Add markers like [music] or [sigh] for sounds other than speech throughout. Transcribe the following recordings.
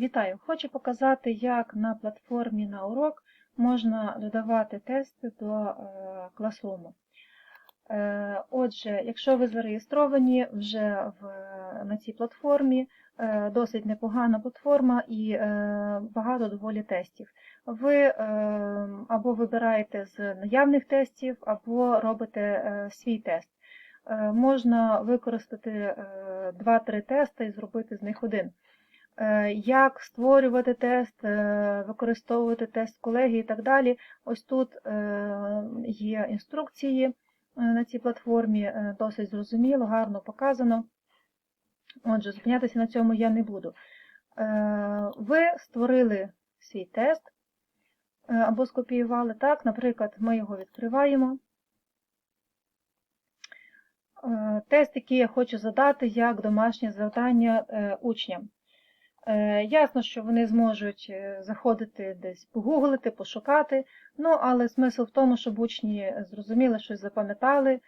Вітаю! Хочу показати, як на платформі на урок можна додавати тести до е, Classroom. Е, Отже, якщо ви зареєстровані вже в, на цій платформі, е, досить непогана платформа і багато доволі тестів. Ви або вибираєте з наявних тестів, або робите свій тест. Можна використати е, 2-3 тести і зробити з них один. Е, Як створювати тест, е, використовувати тест колеги і так далі. Ось тут е, є інструкції на цій платформі, досить зрозуміло, гарно показано. Отже, зупинятися на цьому я не буду. Ви створили свій тест або скопіювали так, наприклад, ми його відкриваємо. Тест, який я хочу задати як домашнє завдання учням. Е, Ясно, що вони зможуть е, заходити десь погуглити, пошукати, ну, але смисл в тому, щоб учні зрозуміли, щось запам'ятали, е,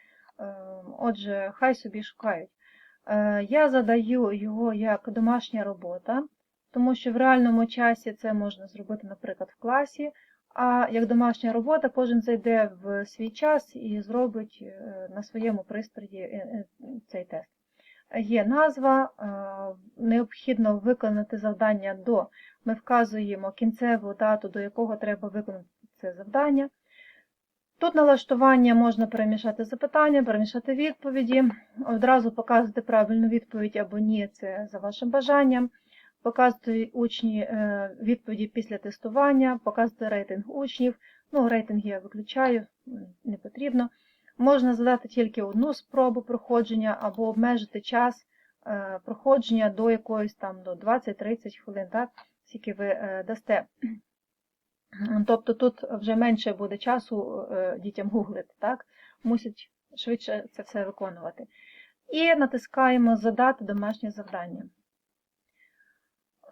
отже, хай собі шукають. Я задаю його як домашня робота, тому що в реальному часі це можна зробити, наприклад, в класі, а як домашня робота кожен зайде в свій час і зробить на своєму пристрої цей тест. Є назва, е, необхідно виконати завдання до. Ми вказуємо кінцеву дату, до якого треба виконати це завдання. Тут налаштування можна перемішати запитання, перемішати відповіді, одразу показувати правильну відповідь або ні, це за вашим бажанням. Показувати учні е, відповіді після тестування, показувати рейтинг учнів. Ну, рейтинг я виключаю, не потрібно. Можна задати тільки одну спробу проходження або обмежити час е, проходження до якоїсь там до 20-30 хвилин, так, скільки ви е, дасте. [clears throat] Тобто тут вже менше буде часу е, дітям гуглити, так? мусять швидше це все виконувати. І натискаємо Задати домашнє завдання.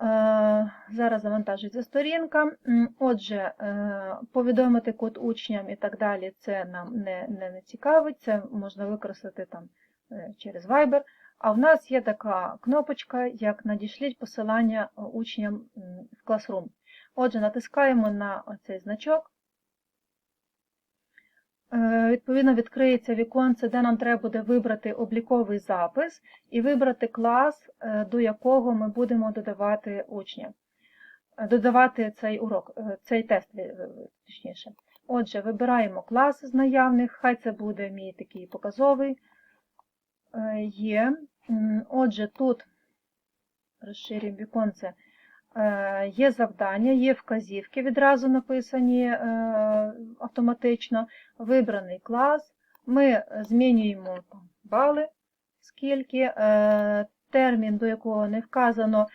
Е, Зараз завантажується сторінка. Отже, е, повідомити код учням і так далі, це нам не, не, не цікавить, це можна використати там е, через Viber. А в нас є така кнопочка, як надішліть посилання учням в Classroom. Отже, натискаємо на цей значок. Е, Відповідно, відкриється віконце, де нам треба буде вибрати обліковий запис і вибрати клас, е, до якого ми будемо додавати учня, е, додавати цей урок, цей тест, точніше. Отже, вибираємо клас з наявних, хай це буде мій такий показовий. Є. Отже, тут розширюємо віконце. Е, Є завдання, є вказівки відразу написані е, автоматично, вибраний клас. Ми змінюємо бали, скільки, е, термін, до якого не вказано.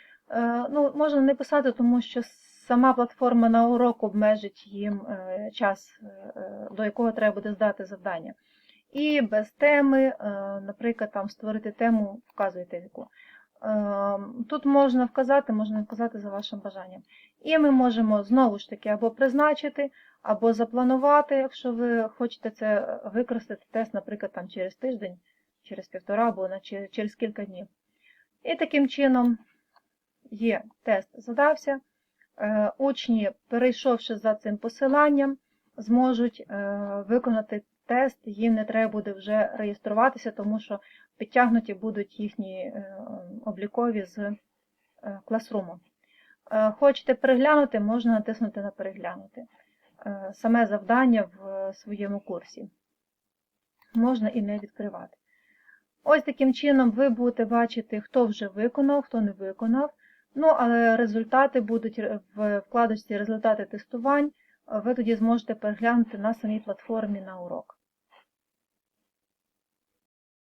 Ну, Можна не писати, тому що сама платформа на урок обмежить їм час, до якого треба буде здати завдання. І без теми, наприклад, там створити тему, вказуєте яку. Е, Тут можна вказати, можна вказати за вашим бажанням. І ми можемо знову ж таки або призначити, або запланувати, якщо ви хочете це використати тест, наприклад, там через тиждень, через півтора або через кілька днів. І таким чином є тест задався. Е, Учні, перейшовши за цим посиланням, зможуть е, виконати тест, їм не треба буде вже реєструватися, тому що підтягнуті будуть їхні е, облікові з е, класруму. Хочете переглянути, можна натиснути на переглянути саме завдання в своєму курсі. Можна і не відкривати. Ось таким чином ви будете бачити, хто вже виконав, хто не виконав. Ну, але результати будуть в вкладочці результати тестувань. Ви тоді зможете переглянути на самій платформі на урок.